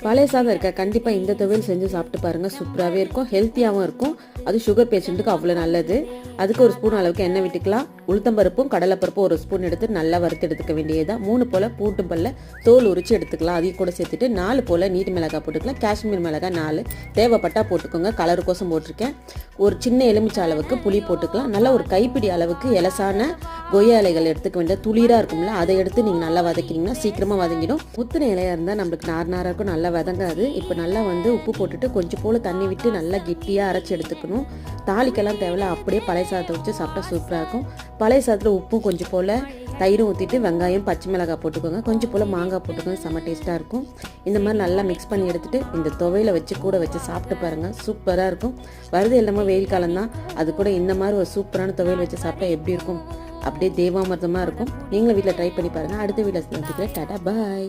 பழைய சாதம் இருக்க? கண்டிப்பாக இந்த துவையல் செஞ்சு சாப்பிட்டு பாருங்கள் சூப்பராகவே இருக்கும். ஹெல்த்தியாகவும் இருக்கும். அது சுகர் பேஷண்ட்டுக்கு அவ்வளோ நல்லது. அதுக்கு ஒரு ஸ்பூன் அளவுக்கு எண்ணெய் விட்டுக்கலாம். உளுத்தம்பருப்பும் கடலைப்பருப்பும் ஒரு ஸ்பூன் எடுத்து நல்லா வறுத்து எடுத்துக்க வேண்டியதுதான். மூணு போல் பூட்டு பல்ல தோல் உரிச்சு எடுத்துக்கலாம். அதையும் கூட சேர்த்துட்டு நாலு போல் நீட்டு மிளகாய் போட்டுக்கலாம். காஷ்மீர் மிளகாய் நாலு. தேவைப்பட்டா போட்டுக்கோங்க. கலருக்கோசம் போட்டிருக்கேன். ஒரு சின்ன எலுமிச்சை அளவுக்கு புளி போட்டுக்கலாம். நல்லா ஒரு கைப்பிடி அளவுக்கு எலசான கொய்யா இலைகள் எடுத்துக்க வேண்டிய துளிராக இருக்கும்ல அதை எடுத்து நீங்கள் நல்லா வதக்கினீங்கன்னா சீக்கிரமாக வதங்கிடும். முத்தின இலையாக இருந்தால் நம்மளுக்கு நார் நாராக இருக்கும் நல்லா வதங்காது. இப்போ நல்லா வந்து உப்பு போட்டுட்டு கொஞ்சம் போல் தண்ணி விட்டு நல்லா கெட்டியாக அரைச்சி எடுத்துக்கணும். தாளிக்கெல்லாம் தேவையில்ல அப்படியே பழைய சாதத்தை வச்சு சாப்பிட்டா சூப்பராக இருக்கும். பழைய சாதத்தில் உப்பும் கொஞ்சம் போல் தயிரும் ஊற்றிட்டு வெங்காயம் பச்சை மிளகாய் போட்டுக்கோங்க. கொஞ்சம் போல் மாங்காய் போட்டுக்கோங்க செம்ம டேஸ்ட்டாக இருக்கும். இந்த மாதிரி நல்லா மிக்ஸ் பண்ணி எடுத்துகிட்டு இந்த துவையில வச்சு கூட வச்சு சாப்பிட்டு பாருங்கள் சூப்பராக இருக்கும். வருது எல்லாமே வெயில் காலம் தான் அது கூட இந்த மாதிரி ஒரு சூப்பரான துவையில் வச்சு சாப்பிட்டா எப்படி இருக்கும்? அப்படியே தேவாமிர்தமாக இருக்கும். நீங்களும் வீட்டில் ட்ரை பண்ணி பாருங்கள் அடுத்த வீட்டில் சந்திக்கிறேன். டாடா பாய்